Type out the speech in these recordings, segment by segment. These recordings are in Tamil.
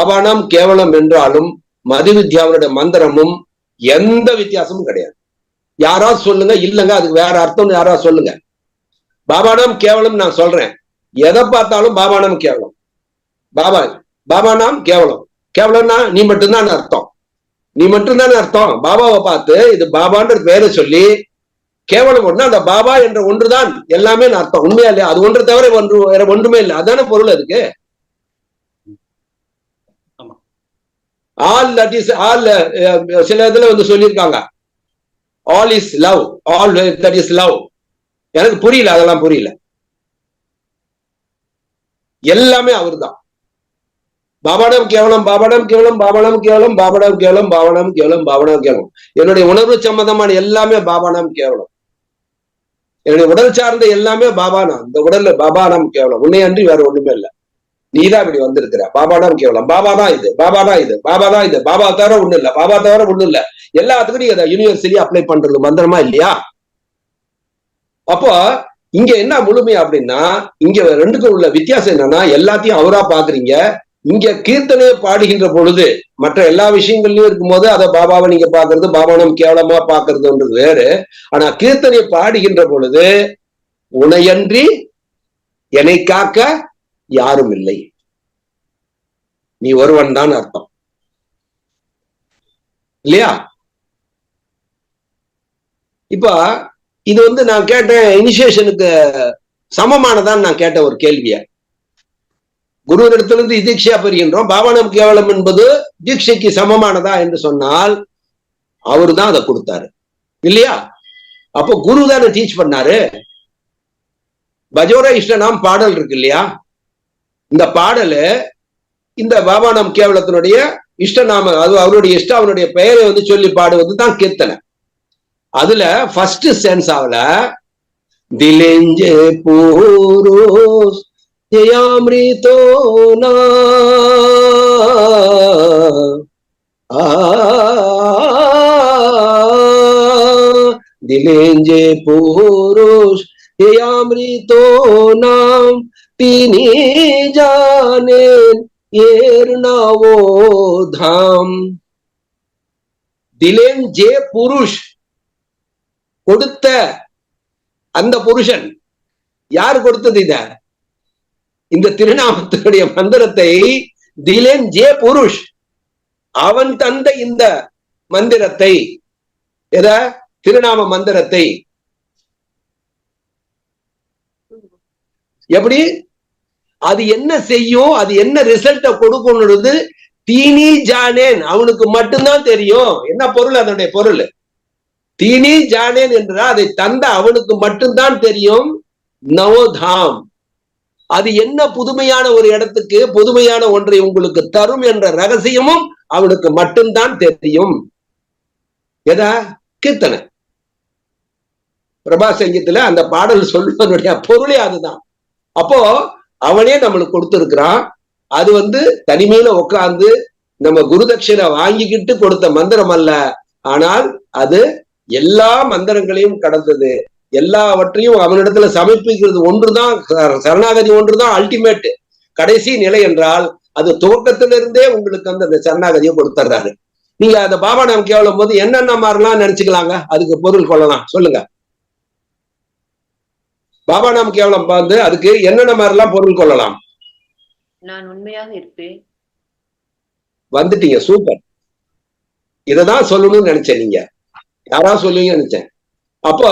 பாபானாம் கேவலம் என்றாலும் மது வித்யாவுடைய மந்திரமும் எந்த வித்தியாசமும் கிடையாது. யாராவது சொல்லுங்க இல்லைங்க அதுக்கு வேற அர்த்தம்னு யாராவது சொல்லுங்க. பாபானாம் கேவலம் நான் சொல்றேன். எதை பார்த்தாலும் பாபானாம் கேவலம். பாபா பாபானாம் கேவலம். கேவலம்னா நீ மட்டும்தான் அர்த்தம். நீ மட்டும்தானே அர்த்தம். பாபாவை பார்த்து இது பாபான்ற பேரை சொல்லி கேவலம் ஒண்ணு அந்த பாபா என்ற ஒன்றுதான் எல்லாமே அர்த்தம். உண்மையா இல்லையா? அது ஒன்று தவிர ஒன்று வேற ஒன்றுமே இல்லை. அதான பொருள் அதுக்கு? ஆல் தட் இஸ் ஆல் சில இதுல வந்து சொல்லியிருக்காங்க. All is love all that is love எனக்கு புரியல அதெல்லாம் புரியல. எல்லாமே அவர்தான். பாபாடம் கேவலம் பாபாடம் கேவலம் பாபாடம் கேவலம் பாபாடம் கேவலம் பாபாடம் கேவலம் பாபாடம் கேவலம். என்னுடைய உணர்வு சம்பந்தமான எல்லாமே பாபானம் கேவலம். என்னுடைய உடல் சார்ந்த எல்லாமே பாபானா இந்த உடல்ல பாபானம் கேவலம். உன்னை அன்றி வேற ஒண்ணுமே இல்லை. நீதான் இப்படி வந்திருக்கிற. பாபாடம் கேவலம். பாபா தான் இது. பாபா தான் இது. பாபா தான் இது. பாபா தவிர ஒண்ணு இல்ல. பாபா தவிர ஒண்ணு இல்ல. எல்லாத்துக்கும் நீங்க யூனிவர்சிட்டி அப்ளை பண்றது மந்திரமா இல்லையா? அப்போ இங்க என்ன முழுமை அப்படின்னா இங்க ரெண்டுக்கும் உள்ள வித்தியாசம் என்னன்னா எல்லாத்தையும் அவரா பாக்குறீங்க. இங்க கீர்த்தனையை பாடுகின்ற பொழுது மற்ற எல்லா விஷயங்கள்லயும் இருக்கும்போது அதை பாபாவை நீங்க பாக்குறது பாபானம் கேவலமா பாக்குறதுன்றது வேறு. ஆனா கீர்த்தனையை பாடுகின்ற பொழுது உனையன்றி என்னை காக்க யாரும் இல்லை. நீ ஒருவன் தான் அர்த்தம். இல்லையா? இப்ப இது வந்து நான் கேட்டேன் இனிஷியேஷனுக்கு சமமானதான் நான் கேட்ட ஒரு கேள்விய. குருவிடத்திலிருந்து தீட்சையா பெறுகின்றோம். பாவனம் கேவலம் என்பது தீட்சைக்கு சமமானதா என்று சொன்னால் அவரு தான் அதை கொடுத்தாரு. இல்லையா? அப்போ குரு தானே டீச் பண்ணாரு. பஜோர இஷ்டனாம் பாடல் இருக்கு இல்லையா? இந்த பாடலு இந்த பாபானம் கேவலத்தினுடைய இஷ்டநாம அது அவருடைய இஷ்டம் அவனுடைய பெயரை வந்து சொல்லி பாடுவது தான் கீர்த்தனை. அதுல ஃபர்ஸ்ட் சென்ஸ் ஆகல திலெஞ்சே பூரோஸ் ஜெயாமிரிதோ திலெஞ்சே பூரோஸ் ஜெயாமிரிதோ நாம் তিনি জানেন এর নব ধাম দিলেন যে পুরুষ கொடுத்த அந்த புருஷன் யார் கொடுத்தது இத இந்த திருநாமத்தினுடைய மந்திரத்தை திலேன் ஜே புருஷ் அவன் தந்த இந்த மந்திரத்தை எத திருநாம மந்திரத்தை எப்படி அது என்ன செய்யும் அது என்ன ரிசல்ட்டை கொடுக்கணுன்றது தீனி ஜானேன். அவனுக்கு மட்டும்தான் தெரியும். என்ன பொருள்? அதனுடைய பொருள். தீனி ஜானேன் என்றால் அதை தந்த அவனுக்கு மட்டும்தான் தெரியும். நவோதாம். அது என்ன புதுமையான ஒரு இடத்துக்கு புதுமையான ஒன்றை உங்களுக்கு தரும் என்ற ரகசியமும் அவனுக்கு மட்டும்தான் தெரியும். எதா? கீர்த்தனை. பிரபா சங்கீத்துல அந்த பாடல் சொல்வதனுடைய பொருளே அதுதான். அப்போ அவனே நம்மளுக்கு கொடுத்திருக்கிறான். அது வந்து தனிமையில உட்கார்ந்து நம்ம குருதட்சிணை வாங்கிக்கிட்டு கொடுத்த மந்திரம் அல்ல. ஆனால் அது எல்லா மந்திரங்களையும் கடந்தது. எல்லாவற்றையும் அவனிடத்துல சமர்ப்பிக்கிறது ஒன்றுதான் சரணாகதி ஒன்றுதான் அல்டிமேட் கடைசி நிலை என்றால் அது துவக்கத்திலிருந்தே உங்களுக்கு வந்து அந்த சரணாகதியை கொடுத்துட்றாரு நீங்க அந்த பாபா நம்ம கேவலும் போது என்னென்ன மாதிரிலாம் நினைச்சுக்கலாங்க? அதுக்கு பொருள் கொள்ளலாம். சொல்லுங்க. பாபா நாம் கேவலம் வந்து அதுக்கு என்னென்ன மாதிரிலாம் பொருள் கொள்ளலாம்? நான் உண்மையாக இருப்பேன். வந்துட்டீங்க சூப்பர். இததான் சொல்லணும்னு நினைச்சேன் நீங்க. யாரா சொல்லுவீங்க நினைச்சேன். அப்போ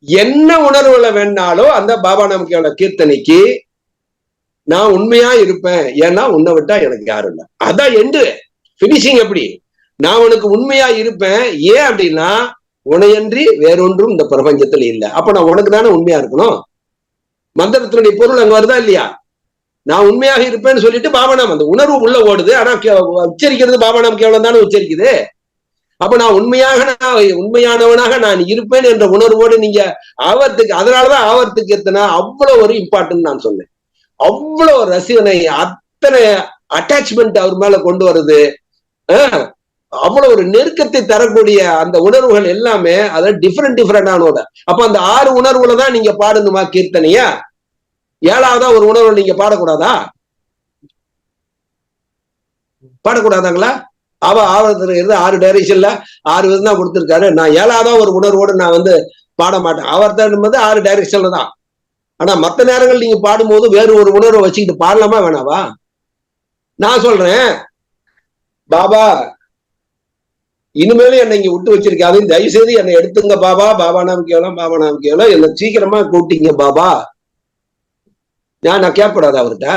என்ன உணர்வுல வேணாலும் அந்த பாபா நமக்கு கீர்த்தனைக்கு நான் உண்மையா இருப்பேன். ஏன்னா உன்னை விட்டா எனக்கு யாரும் இல்லை. அதான் எண்டு பினிஷிங் எப்படி? நான் உனக்கு உண்மையா இருப்பேன். ஏன் அப்படின்னா உனையன்றி வேறொன்றும் இந்த பிரபஞ்சத்துல இல்லை. அப்ப நான் உனக்கு தானே உண்மையா இருக்கணும்? மந்திரத்தினுடைய பொருள் அங்க வருதா இல்லையா? நான் உண்மையாக இருப்பேன்னு சொல்லிட்டு பாபநாம் அந்த உணர்வு உள்ள ஓடுது. ஆனா உச்சரிக்கிறது பாபநாம் கேவலம் தானே உச்சரிக்குது. அப்ப நான் உண்மையாக நான் உண்மையானவனாக நான் இருப்பேன் என்ற உணர்வோடு நீங்க ஆவர்த்துக்கு அதனாலதான் ஆவர்த்துக்கு எத்தனை அவ்வளவு ஒரு இம்பார்ட்டன் நான் சொன்னேன். அவ்வளவு ரசிகனை அத்தனை அட்டாச்மெண்ட் அவர் மேல கொண்டு வருது. அவ்வளவு ஒரு நெருக்கத்தை தரக்கூடிய அந்த உணர்வுகள் எல்லாமே அதாவது டிஃப்ரெண்ட் டிஃப்ரெண்டானோட அப்ப அந்த ஆறு உணர்வுல தான் நீங்க பாடணுமா கீர்த்தனையா? ஏழாவதா ஒரு உணர்வு நீங்க பாடக்கூடாதா? பாடக்கூடாதாங்களா? அவ ஆவணத்துல ஆறு டைரக்ஷன்ல ஆறு விதம் தான் கொடுத்துருக்காரு. நான் ஏழாவதா ஒரு உணர்வோடு நான் வந்து பாட மாட்டேன். அவர் என்பது ஆறு டைரக்ஷன்ல தான். ஆனா மற்ற நேரங்கள் நீங்க பாடும்போது வேறு ஒரு உணர்வை வச்சுக்கிட்டு பாடலாமா வேணாவா? நான் சொல்றேன். பாபா இனிமேலும் என்னை இங்க விட்டு வச்சிருக்காது தயவு செய்து என்னை எடுத்துங்க பாபா. பாபா நம்பிக்கையெல்லாம் பாபா நம்பிக்கையெல்லாம் என்னை சீக்கிரமா கூட்டிங்க பாபா. நான் நான் கேட்கக்கூடாது அவர்கிட்ட.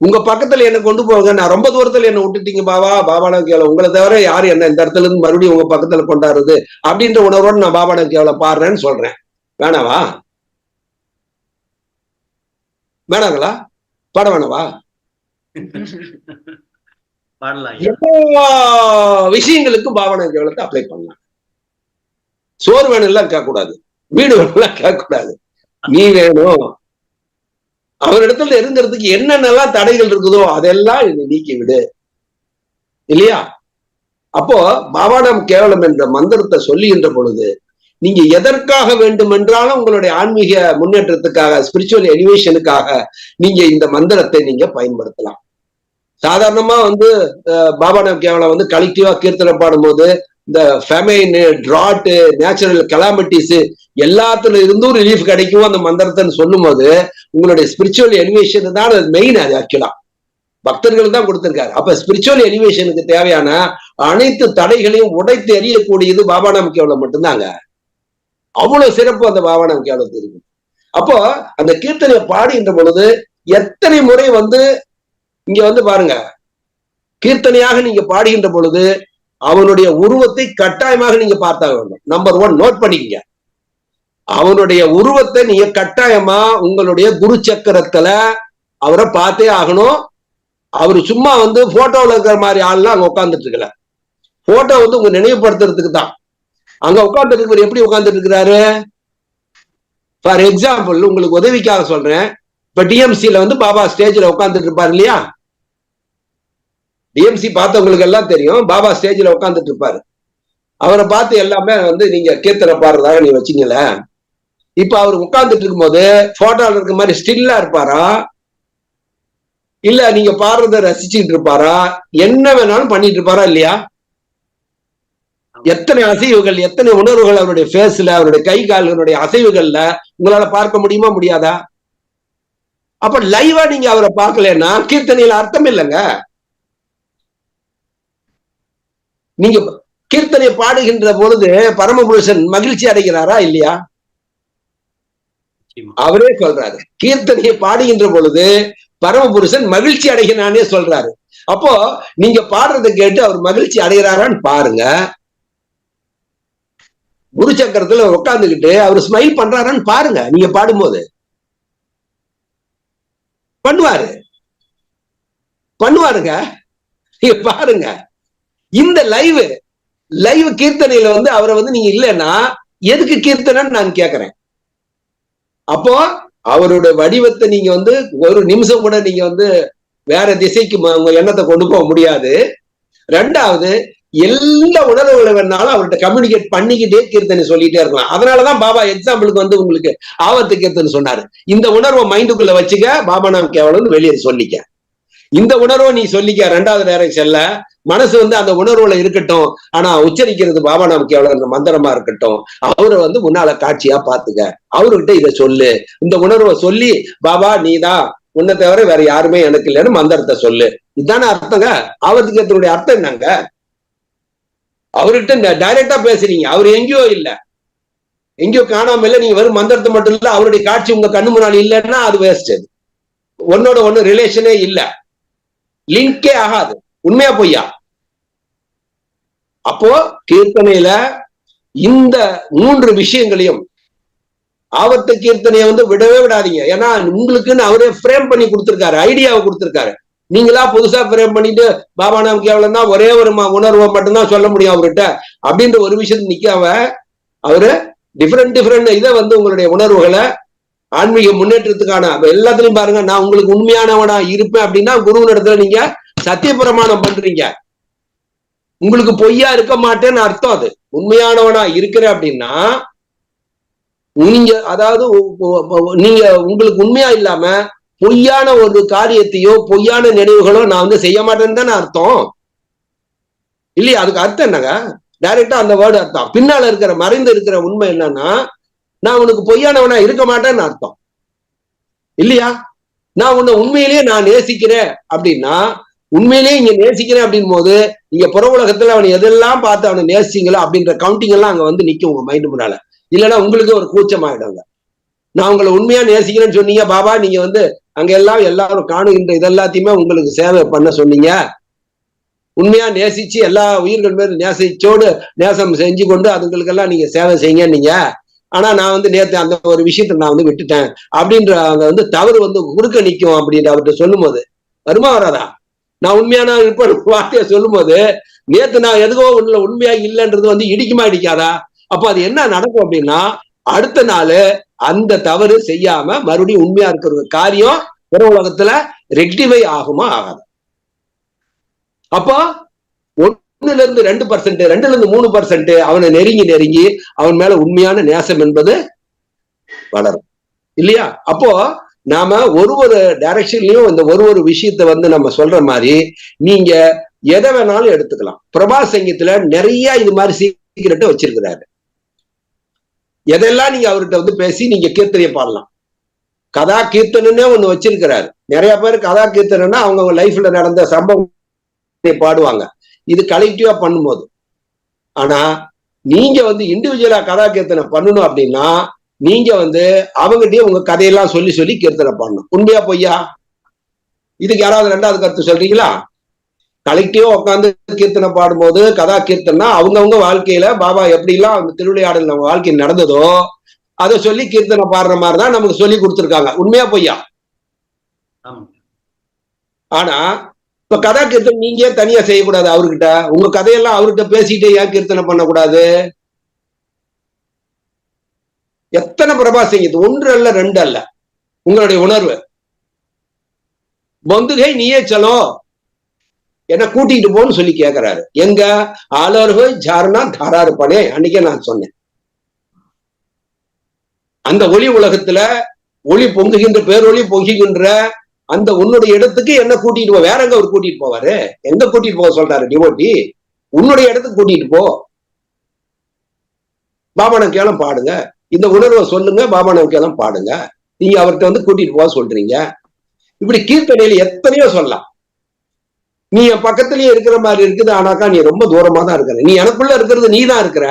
உங்க பக்கத்துல என்ன கொண்டு போங்க. நான் ரொம்ப தூரத்துல என்ன விட்டுட்டீங்க பாபா. பாபா நம்பிக்கையில உங்களை தவிர யாரு என்ன இந்த இடத்துல இருந்து மறுபடியும் உங்க பக்கத்துல கொண்டாடுறது அப்படின்ற உணர்வோடு நான் பாபா நம்பிக்கையில பாடுறேன்னு சொல்றேன். வேணாவா? வேணாங்களா? பாட வேணாவா? பாடலாம் எல்லா விஷயங்களுக்கும் பாவனை கேவலத்தை அப்ளை பண்ணலாம். சோறு வேணும் கேட்க கூடாது வீடு வேணும்லாம் கேட்க கூடாது நீ வேணும். அவரிடத்துல இருங்கிறதுக்கு என்னென்னலாம் தடைகள் இருக்குதோ அதெல்லாம் நீக்கி விடு. இல்லையா? அப்போ பாவாடம் கேவலம் என்ற மந்திரத்தை சொல்லுகின்ற பொழுது நீங்க எதற்காக வேண்டும் என்றாலும் உங்களுடைய ஆன்மீக முன்னேற்றத்துக்காக ஸ்பிரிச்சுவல் எலிவேஷனுக்காக நீங்க இந்த மந்திரத்தை நீங்க பயன்படுத்தலாம். சாதாரணமா வந்து பாபா கேவலம் வந்து கலெக்டிவா கீர்த்தனை பாடும்போது இந்த ஃபெமைனு ட்ராட்டு நேச்சுரல் கலாமிட்டிஸ் எல்லாத்துல இருந்தும் ரிலீஃப் கிடைக்கும் அந்த மந்திரத்தை சொல்லும் போது உங்களுடைய ஸ்பிரிச்சுவல் எலிவேஷன் தான் அது மெயின் அது ஆக்சுவலா பக்தர்கள் தான் கொடுத்திருக்காரு. அப்ப ஸ்பிரிச்சுவல் எலிவேஷனுக்கு தேவையான அனைத்து தடைகளையும் உடைத்து எறியக்கூடியது பாபா கேவலம் மட்டும்தாங்க. அவ்வளவு சிறப்பு அந்த பாபா கேவலத்துக்கு இருக்கு அப்போ அந்த கீர்த்தனையை பாடுகின்ற பொழுது எத்தனை முறை வந்து இங்க வந்து பாருங்க. கீர்த்தனையாக நீங்க பாடுகின்ற பொழுது அவனுடைய உருவத்தை கட்டாயமாக நீங்க பார்த்தா வேண்டும். நம்பர் ஒன் நோட் பண்ணிக்கங்க. அவனுடைய உருவத்தை நீங்க கட்டாயமா உங்களுடைய குரு சக்கரத்துல அவரை பார்த்தே ஆகணும். அவர் சும்மா வந்து போட்டோல இருக்கிற மாதிரி ஆள்லாம் அங்க உட்காந்துட்டு இருக்கல. போட்டோ வந்து உங்க நினைவுபடுத்துறதுக்கு தான். அங்க உட்கார்ந்துட்டு எப்படி உட்கார்ந்துட்டு இருக்கிறாரு? ஃபார் எக்ஸாம்பிள் உங்களுக்கு உதவிக்காக சொல்றேன். இப்ப டிஎம்சில வந்து பாபா ஸ்டேஜ்ல உட்காந்துட்டு இருப்பாரு இல்லையா? டிஎம்சி பார்த்தவங்களுக்கு எல்லாம் தெரியும் பாபா ஸ்டேஜ்ல உட்காந்துட்டு இருப்பாரு. அவரை பார்த்து எல்லாமே வந்து நீங்க கீர்த்தனை பாடுறதாக நீ வச்சீங்கல்ல இப்ப அவர் உட்கார்ந்துட்டு இருக்கும்போது போட்டோல இருக்க மாதிரி ஸ்டில்லா இருப்பாரா? இல்ல நீங்க பாடுறத ரசிச்சுட்டு இருப்பாரா? என்ன வேணாலும் பண்ணிட்டு இருப்பாரா இல்லையா? எத்தனை அசைவுகள் எத்தனை உணர்வுகள் அவருடைய ஃபேஸ்ல அவருடைய கை கால்களுடைய அசைவுகள்ல உங்களால பார்க்க முடியுமா முடியாதா? அப்ப லைவா நீங்க அவரை பார்க்கலன்னா கீர்த்தனையில அர்த்தம் இல்லைங்க. நீங்க கீர்த்தனை பாடுகின்ற பொழுது பரமபுருஷன் மகிழ்ச்சி அடைகிறாரா இல்லையா. அவரே சொல்றாரு. கீர்த்தனையை பாடுகின்ற பொழுது பரமபுருஷன் மகிழ்ச்சி அடைகிறானே சொல்றாரு. அப்போ நீங்க பாடுறதை கேட்டு அவர் மகிழ்ச்சி அடைகிறாரான்னு பாருங்க. குரு சக்கரத்துல உட்கார்ந்துகிட்டு அவர் ஸ்மைல் பண்றாரான்னு பாருங்க. நீங்க பாடும்போது. பண்ணுவாரு. பண்ணுவாருங்க. நீங்க பாருங்க. இந்த லைவ் லைவ் கீர்த்தனையில வந்து அவரை வந்து நீங்க இல்லைன்னா எதுக்கு கீர்த்தனைன்னு நான் கேக்குறேன். அப்போ அவரோட வடிவத்தை நீங்க வந்து ஒரு நிமிஷம் கூட நீங்க வந்து வேற திசைக்கு உங்க எண்ணத்தை கொண்டு போக முடியாது. ரெண்டாவது எல்லா உணர்வுகளை வேணாலும் அவர்கிட்ட கம்யூனிகேட் பண்ணிக்கிட்டே கீர்த்தனை சொல்லிட்டே இருக்கலாம். அதனாலதான் பாபா எக்ஸாம்பிளுக்கு வந்து உங்களுக்கு ஆபத்து கீர்த்தனை சொன்னாரு. இந்த உணர்வை மைண்டுக்குள்ள வச்சுக்க பாபா நாம் கேவலம்னு வெளியே சொல்லிக்க. இந்த உணர்வை நீ சொல்லிக்க ரெண்டாவது டைரக்ஷன்ல மனசு வந்து அந்த உணர்வுல இருக்கட்டும். ஆனா உச்சரிக்கிறது பாபா நாம் கேவலம் மந்திரமா இருக்கட்டும். அவரை வந்து முன்னால காட்சியா பாத்துக்க. அவர்கிட்ட இதை சொல்லு. இந்த உணர்வை சொல்லி பாபா நீ தான் உன்னை தவிர வேற யாருமே எனக்கு இல்லைன்னு மந்திரத்தை சொல்லு. இதுதானே அர்த்தங்க. ஆவத்துக்கு அர்த்தம் என்னங்க? அவர்கிட்ட டைரக்டா பேசுறீங்க. அவர் எங்கேயோ இல்ல. எங்கேயோ காணாம இல்ல. நீங்க வெறும் மந்திரத்தை மட்டும் இல்ல அவருடைய காட்சி உங்க கண்ணு முன்னாடி இல்லைன்னா அது வேஸ்ட் அது ஒன்னோட ஒண்ணு ரிலேஷனே இல்ல. லிங்கே ஆகாது. உண்மையா பொய்யா? அப்போ கீர்த்தனையில இந்த மூன்று விஷயங்களையும் ஆபத்து கீர்த்தனையை வந்து விடவே விடாதீங்க. ஏன்னா உங்களுக்குன்னு அவரே ஃப்ரேம் பண்ணி கொடுத்திருக்காரு ஐடியாவை கொடுத்திருக்காரு. நீங்களா புதுசா பிரேம் பண்ணிட்டு பாபா நாம் கேவலம்னா ஒரே ஒரு உணர்வை மட்டும்தான் சொல்ல முடியும் அவர்கிட்ட. அப்படின்ற ஒரு விஷயத்த நிக்காம அவரு டிஃப்ரெண்ட் டிஃப்ரெண்ட் இதை வந்து உங்களுடைய உணர்வுகளை ஆன்மீக முன்னேற்றத்துக்கான எல்லாத்துலயும் பாருங்க நான் உங்களுக்கு உண்மையானவனா இருப்பேன் அப்படின்னா குருவின் இடத்துல நீங்க சத்திய பிரமாணம் பண்றீங்க. உங்களுக்கு பொய்யா இருக்க மாட்டேன்னு அர்த்தம் அது. உண்மையானவனா இருக்கிற அப்படின்னா நீங்க அதாவது நீங்க உங்களுக்கு உண்மையா இல்லாம பொய்யான ஒரு காரியத்தையோ பொய்யான நினைவுகளோ நான் வந்து செய்ய மாட்டேன்னு தானே அர்த்தம். இல்லையா? அதுக்கு அர்த்தம் என்னங்க? டைரக்டா அந்த வேர்டு அர்த்தம். பின்னால இருக்கிற மறைந்து இருக்கிற உண்மை என்னன்னா நான் உனக்கு பொய்யானவனா இருக்க மாட்டேன்னு அர்த்தம். இல்லையா? நான் உன்னை உண்மையிலேயே நான் நேசிக்கிறேன் அப்படின்னா உண்மையிலேயே இங்க நேசிக்கிறேன் அப்படின் போது நீங்க புற உலகத்துல அவனை எதெல்லாம் பார்த்து அவனை நேசிங்களா அப்படின்ற கவுண்டிங் எல்லாம் அங்க வந்து நிக்கும் உங்க மைண்டு முன்னால. இல்லைன்னா உங்களுக்கு ஒரு கூச்சமாயிடுங்க. நான் உங்களை உண்மையா நேசிக்கிறேன்னு சொன்னீங்க பாபா நீங்க வந்து அங்க எல்லாம் எல்லாரும் காணுகின்ற இதெல்லாத்தையுமே உங்களுக்கு சேவை பண்ண சொன்னீங்க. உண்மையா நேசிச்சு எல்லா உயிர்கள் மேலும் நேசிச்சோடு நேசம் செஞ்சு கொண்டு அதுங்களுக்கெல்லாம் நீங்க சேவை செய்யுங்க நீங்க ஆனா நான் வந்து நேத்து அந்த ஒரு விஷயத்த நான் வந்து விட்டுட்டேன். அப்படின்ற அங்க வந்து தவறு வந்து குறுக்க நிற்கும் அப்படின்ற அவர்கிட்ட சொல்லும் போது வருமா வராதா? நான் உண்மையான இருப்ப வார்த்தையை சொல்லும் போது நேத்து நான் எதுக்கோ ஒண்ணுல உண்மையா இல்லைன்றது வந்து இடிக்குமா இடிக்காதா? அப்ப அது என்ன நடக்கும் அப்படின்னா அடுத்த நாள் அந்த தவறு செய்யாம மறுபடியும் உண்மையா இருக்கிற ஒரு காரியம் புற உலகத்துல ரெக்டிஃபை ஆகுமா ஆகாது. அப்போ ஒண்ணுல இருந்து ரெண்டு பர்சன்ட் ரெண்டுல இருந்து மூணு பர்சன்ட் அவனை நெருங்கி நெருங்கி அவன் மேல உண்மையான நேசம் என்பது வளரும். இல்லையா? அப்போ நாம ஒரு ஒரு டைரக்ஷன்லயும் இந்த ஒரு ஒரு விஷயத்த வந்து நம்ம சொல்ற மாதிரி நீங்க எதை வேணாலும் எடுத்துக்கலாம். பிரபா சங்கீத்துல நிறைய இது மாதிரி சீக்கிரட்டை வச்சிருக்கிறாரு. எதெல்லாம் நீங்க அவர்கிட்ட வந்து பேசி நீங்க கீர்த்தனையை பாடலாம். கதா கீர்த்தனே ஒண்ணு வச்சிருக்கிறாரு. நிறைய பேர் கதா கீர்த்தனைன்னா அவங்க லைஃப்ல நடந்த சம்பவம் பாடுவாங்க. இது கலெக்டிவா பண்ணும்போது. ஆனா நீங்க வந்து இண்டிவிஜுவலா கதா கீர்த்தனை பண்ணணும் அப்படின்னா நீங்க வந்து அவங்ககிட்டயே உங்க கதையெல்லாம் சொல்லி சொல்லி கீர்த்தனை பண்ணணும் உண்மையா பொய்யா? இதுக்கு யாராவது ரெண்டாவது கருத்து சொல்றீங்களா? கலெக்டிவா உட்காந்து கீர்த்தனை பாடும்போது கதா கீர்த்தனா அவங்கவுங்க வாழ்க்கையில பாபா எப்படிலாம் அந்த திருவிளையாடல் நம்ம வாழ்க்கை நடந்ததோ அதை சொல்லி கீர்த்தனை பாடுற மாதிரி தான் நமக்கு சொல்லி கொடுத்துருக்காங்க. உண்மையா பொய்யா? ஆனா இப்ப கதா கீர்த்தனை நீங்க தனியா செய்யக்கூடாது அவர்கிட்ட. உங்க கதையெல்லாம் அவர்கிட்ட பேசிட்டே ஏன் கீர்த்தனை பண்ணக்கூடாது? எத்தனை பிரபா செய்யுது ஒன்று அல்ல ரெண்டு அல்ல. உங்களுடைய உணர்வு. பொந்துகை நீயே சலோ. என்ன கூட்டிட்டு போன்னு சொல்லி கேக்குறாரு. எங்க? ஆலோர்கள் ஜார்னா தாராரு பனே அன்னைக்கே நான் சொன்னேன். அந்த ஒளி உலகத்துல ஒளி பொங்குகின்ற பேரொளி பொங்குகின்ற அந்த உன்னுடைய இடத்துக்கு என்ன கூட்டிட்டு போ. வேற எங்க அவர் கூட்டிட்டு போவாரு? எங்க கூட்டிட்டு போக சொல்றாரு டிவோட்டி உன்னுடைய இடத்துக்கு கூட்டிட்டு போ. பாபானம் கேளம் பாடுங்க. இந்த உணர்வை சொல்லுங்க பாபானம் கேளம் பாடுங்க. நீங்க அவர்கிட்ட வந்து கூட்டிட்டு போக சொல்றீங்க. இப்படி கீர்த்தனையில எத்தனையோ சொல்லலாம். நீ என் பக்கத்துலயே இருக்கிற மாதிரி இருக்குது ஆனாக்கா நீ ரொம்ப தூரமா தான் இருக்கிற. நீ எனக்குள்ள இருக்கிறது நீ தான் இருக்கிற.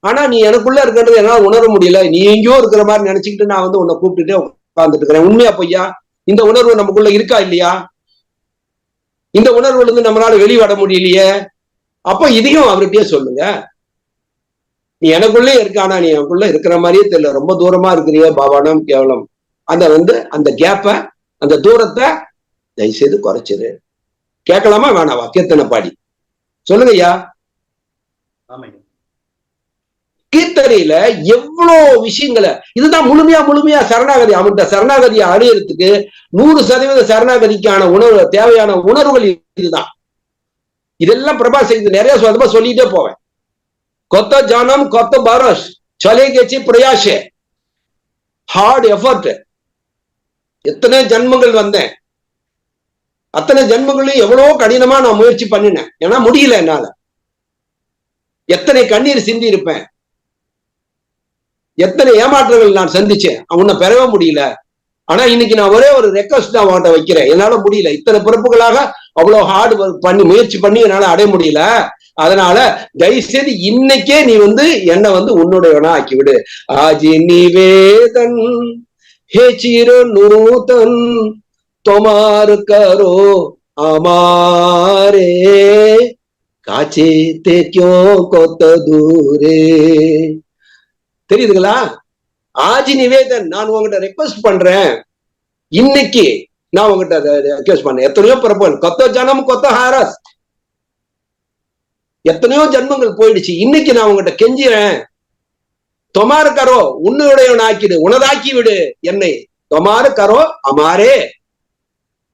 ஆனா நீ எனக்குள்ள இருக்கிறது என்னால உணர முடியல. நீ எங்கேயோ இருக்கிற மாதிரி நினைச்சுக்கிட்டு நான் வந்து உன்னை கூப்பிட்டுட்டே உட்கார்ந்துட்டு இருக்கிறேன். உண்மையா பொய்யா? இந்த உணர்வு நமக்குள்ள இருக்கா இல்லையா? இந்த உணர்வுல இருந்து நம்மளால வெளிவட முடியலையே. அப்போ இதையும் அவர்கிட்டயே சொல்லுங்க. நீ எனக்குள்ளே இருக்க ஆனா நீ எனக்குள்ள இருக்கிற மாதிரியே தெரியல. ரொம்ப தூரமா இருக்கிறிய பவனம் கேவலம். அந்த வந்து அந்த கேப்ப அந்த தூரத்தை தயவுசெய்து குறைச்சிரு. கேட்கலாமா வேணாவா? கீர்த்தனை பாடி. சொல்லுங்க ஐயா கீர்த்தனையில எவ்வளவு விஷயங்களை இதுதான் முழுமையா முழுமையா சரணாகதி. அவன்கிட்ட சரணாகதியை அடையிறதுக்கு நூறு சதவீத சரணாகதிக்கான உணர்வு தேவையான உணர்வுகள் இதுதான். இதெல்லாம் பிரபா செய்து நிறைய சொந்தமா சொல்லிட்டே போவேன். கொத்த ஜானம் கொத்த பரோஸ் சொலே கேச்சு பிரயாசே ஹார்ட் எஃபர்ட் எத்தனை ஜன்மங்கள் வந்தேன். அத்தனை ஜென்மங்களையும் எவ்வளவோ கடினமா நான் முயற்சி பண்ணினேன். ஏன்னா முடியல என்னால. எத்தனை கண்ணீர் சிந்தி இருப்பேன். எத்தனை ஏமாற்றங்கள் நான் சந்திச்சேன். உன்னை பெறவே முடியல. ஆனா இன்னைக்கு நான் ஒரே ஒரு ரெக்வஸ்ட் நான் அவன்கிட்ட வைக்கிறேன். என்னால முடியல. இத்தனை பிறப்புகளாக அவ்வளவு ஹார்ட் ஒர்க் பண்ணி முயற்சி பண்ணி என்னால அடைய முடியல. அதனால தயவுசெய்து இன்னைக்கே நீ வந்து என்னை வந்து உன்னுடையவனா ஆக்கி விடு ஆஜி நிவேதன் ஹே சிறு நுரூதன் তোমার করো আমারে কাছেতে কেউ কত দূরে தெரியுதுங்களா ஆஜி நிவேதன் நான் உங்ககிட்ட ரெக்வஸ்ட் பண்றேன் இன்னைக்கு நான் உங்ககிட்ட ரெக்வஸ்ட் பண்ணேன் எத்தனையோ பிறப்பன் கொத்த ஜனம் கொத்த ஹாரஸ் எத்தனையோ ஜன்மங்கள் போயிடுச்சு இன்னைக்கு நான் உங்ககிட்ட கெஞ்சிறேன் தொமாறு கரோ உன்னுடைய ஆக்கிடு உனதாக்கி விடு என்னை தொமாறு கரோ அமாரே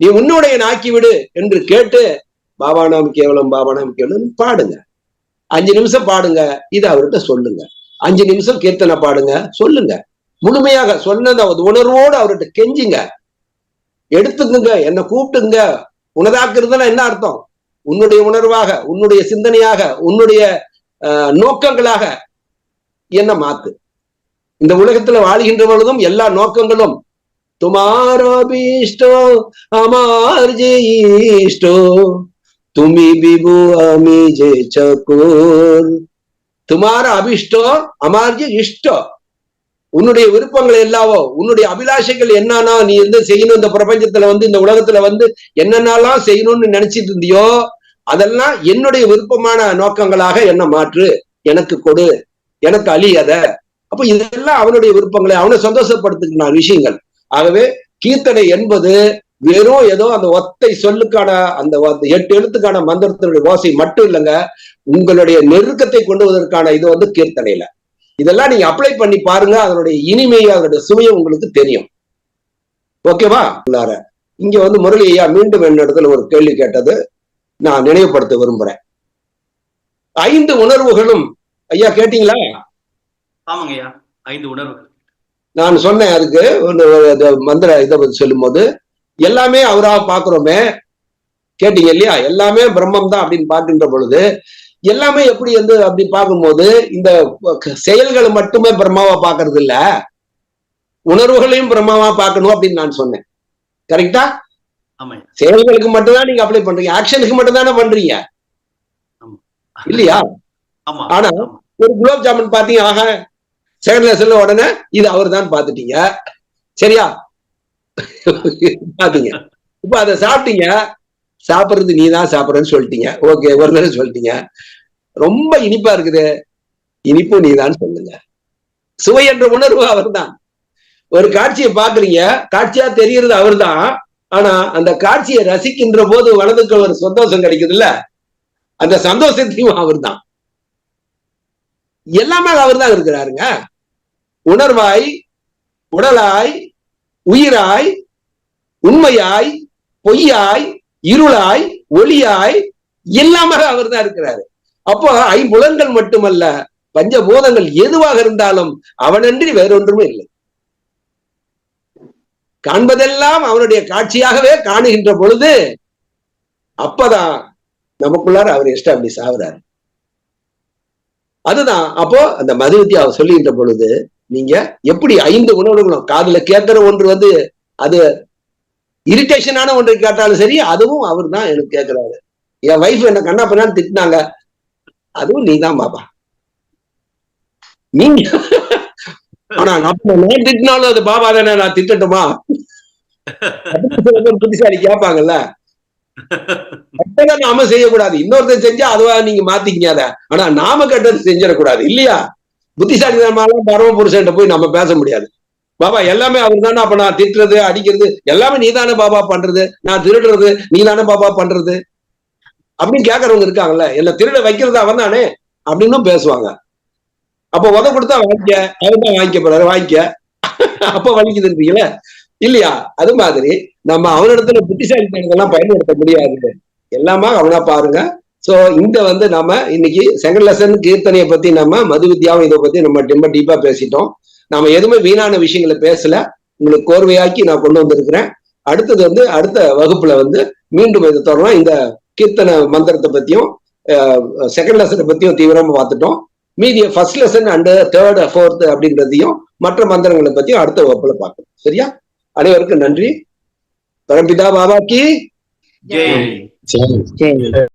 நீ உன்னுடைய நாக்கி விடு என்று கேட்டு பாபா நாம் கேவலம் பாபா நாம் கேவலம் பாடுங்க. அஞ்சு நிமிஷம் பாடுங்க இது அவர்கிட்ட சொல்லுங்க. அஞ்சு நிமிஷம் கீர்த்தனை பாடுங்க சொல்லுங்க. முழுமையாக சொன்னத உணர்வோடு அவர்கிட்ட கெஞ்சுங்க. எடுத்துக்குங்க என்னை கூப்பிட்டுங்க. உனதாக்குறதுன்னா என்ன அர்த்தம்? உன்னுடைய உணர்வாக உன்னுடைய சிந்தனையாக உன்னுடைய நோக்கங்களாக என்ன மாத்து. இந்த உலகத்துல வாழ்கின்ற பொழுதும் எல்லா நோக்கங்களும் তোমার பீஷ்டோ আমার যে ইষ্ট துமி பிபு আমি যে চকুর তোমার அபிஷ்டோ அமார்ஜி இஷ்டோ உன்னுடைய விருப்பங்கள் எல்லாவோ உன்னுடைய அபிலாஷைகள் என்னன்னா நீ இருந்து செய்யணும் இந்த பிரபஞ்சத்துல வந்து இந்த உலகத்துல வந்து என்னென்னலாம் செய்யணும்னு நினைச்சிட்டு இருந்தியோ அதெல்லாம் என்னுடைய விருப்பமான நோக்கங்களாக என்ன மாற்று எனக்கு கொடு எனக்கு அழியாத அப்ப இதெல்லாம் அவனுடைய விருப்பங்களை அவனை சந்தோஷப்படுத்துக்கிற விஷயங்கள். ஆகவே கீர்த்தனை என்பது வெறும் ஏதோ அந்த ஒத்தை சொல்லுக்கான அந்த எட்டு எழுத்துக்கான மந்திரத்தினுடைய ஓசை மட்டும் இல்லைங்க. உங்களுடைய நெருக்கத்தை கொண்டு வருவதற்கான இது வந்து கீர்த்தனையில. இதெல்லாம் நீங்க அப்ளை பண்ணி பாருங்க. அதனுடைய இனிமை அதனுடைய சுவையும் உங்களுக்கு தெரியும். ஓகேவா உள்ளார. இங்க வந்து முரளி ஐயா மீண்டும் என்னிடத்துல ஒரு கேள்வி கேட்டது. நான் நினைவுபடுத்த விரும்புறேன். ஐந்து உணர்வுகளும் ஐயா கேட்டீங்களா? ஆமாங்க ஐயா ஐந்து உணர்வுகள். நான் சொன்னேன் அதுக்கு அது மந்திர இதை பத்தி சொல்லும்போது எல்லாமே அவரா பாக்குறோமே கேட்டீங்க இல்லையா? எல்லாமே பிரம்மம் தான் அப்படின்னு பார்க்கின்ற பொழுது எல்லாமே எப்படி வந்து அப்படி பார்க்கும்போது இந்த செயல்களை மட்டுமே பிரம்மாவா பார்க்கிறது இல்ல உணர்வுகளையும் பிரம்மாவா பார்க்கணும் அப்படின்னு நான் சொன்னேன். கரெக்டா? செயல்களுக்கு மட்டும்தான் நீங்க அப்ளை பண்றீங்க. ஆக்ஷனுக்கு மட்டும் தானே பண்றீங்க. இல்லையா? ஆனா. ஒரு குலோப் ஜாமுன் பாத்தீங்க ஆக செகண்ட் லெசன்ல உடனே இது அவர் தான் பாத்துட்டீங்க சரியா? பாத்தீங்க இப்ப அதை சாப்பிட்டீங்க. சாப்பிடுறது நீ தான் சாப்பிடுறன்னு சொல்லிட்டீங்க. ஓகே ஒரு தடவை சொல்லிட்டீங்க. ரொம்ப இனிப்பா இருக்குது. இனிப்பு நீ தான் சொல்லுங்க. சுவை என்ற உணர்வு அவர்தான். ஒரு காட்சியை பாக்குறீங்க காட்சியா தெரியறது அவர்தான். ஆனா அந்த காட்சியை ரசிக்கின்ற போது மனதுக்கு ஒரு சந்தோஷம் கிடைக்குது இல்ல அந்த சந்தோஷத்தையும் அவர்தான். எல்லாமே அவர் தான் இருக்கிறாருங்க. உணர்வாய் உடலாய் உயிராய் உண்மையாய் பொய்யாய் இருளாய் ஒளியாய் எல்லாமே அவர்தான் இருக்கிறாரு. அப்போ ஐம்புலன்கள் மட்டுமல்ல பஞ்சபூதங்கள் எதுவாக இருந்தாலும் அவனன்றி வேறொன்றுமே இல்லை. காண்பதெல்லாம் அவனுடைய காட்சியாகவே காணுகின்ற பொழுது அப்பதான் நமக்குள்ளார அவர் எஸ்டாப்ளிஷ் ஆகுறாரு. அதுதான் அப்போ அந்த மதுவித்தி அவர் சொல்லுகின்ற பொழுது நீங்க எப்படி ஐந்து உணர்வுகளும் காதுல கேட்கிற ஒன்று வந்து அது இரிட்டேஷனான ஒன்று கேட்டாலும் சரி அதுவும் அவர் தான் எனக்கு கேட்கிறாரு என் வைஃப் என்ன கண்ணா பண்ணான்னு திட்டினாங்க. அதுவும் நீ தான் பாப்பா. நீங்க ஆனா அப்ப நான் திட்டினாலும் அது பாபா தானே நான் திட்டட்டுமா? புத்திசாலி கேட்பாங்கல்ல நாம செய்யக்கூடாது. இன்னொருத்தர் செஞ்சா அதுவா நீங்க மாத்திக்கங்க அதை. ஆனா நாம கெட்டது செஞ்சிடக்கூடாது. இல்லையா? புத்திசாலிதனமான பரம புருஷன்ட்ட போய் நம்ம பேச முடியாது. பாபா எல்லாமே அவர் தானே அப்ப நான் திட்டுறது அடிக்கிறது எல்லாமே நீ தானே பாபா பண்றது? நான் திருடுறது நீ தானே பாபா பண்றது? அப்படின்னு கேட்கறவங்க இருக்காங்கல்ல. என்ன திருட வைக்கிறது அவன் தானே அப்படின்னு பேசுவாங்க. அப்ப உத கொடுத்தா வாங்கிக்க அவன் தான் வாங்கிக்க போறாரு வாங்கிக்க. அப்ப வலிக்குதுன்றீங்களே இல்லையா? அது மாதிரி நம்ம அவனிடத்துல புத்திசாலித்தனங்கள்லாம் பயன்படுத்த முடியாது. எல்லாமே அவனா பாருங்க. சோ இங்க வந்து நம்ம இன்னைக்கு செகண்ட் லெசன் கீர்த்தனையை பத்தி நம்ம மது வித்யாவும் இதை பத்தி நம்ம ரொம்ப டீப்பா பேசிட்டோம். நாம எதுவுமே வீணான விஷயங்களை பேசல. உங்களுக்கு கோர்வையாக்கி நான் கொண்டு வந்திருக்கிறேன். அடுத்தது வந்து அடுத்த வகுப்புல வந்து மீண்டும் இது தொடரலாம். இந்த கீர்த்தனை மந்திரத்தை பத்தியும் செகண்ட் லெசனை பத்தியும் தீவிரமா பார்த்துட்டோம். மீதிய first lesson and third fourth அப்படின்றதையும் மற்ற மந்திரங்களை பத்தியும் அடுத்த வகுப்புல பார்க்கணும் சரியா? அனைவருக்கும் நன்றி. பரம்பிதா பாபா கி ஜெய். சரி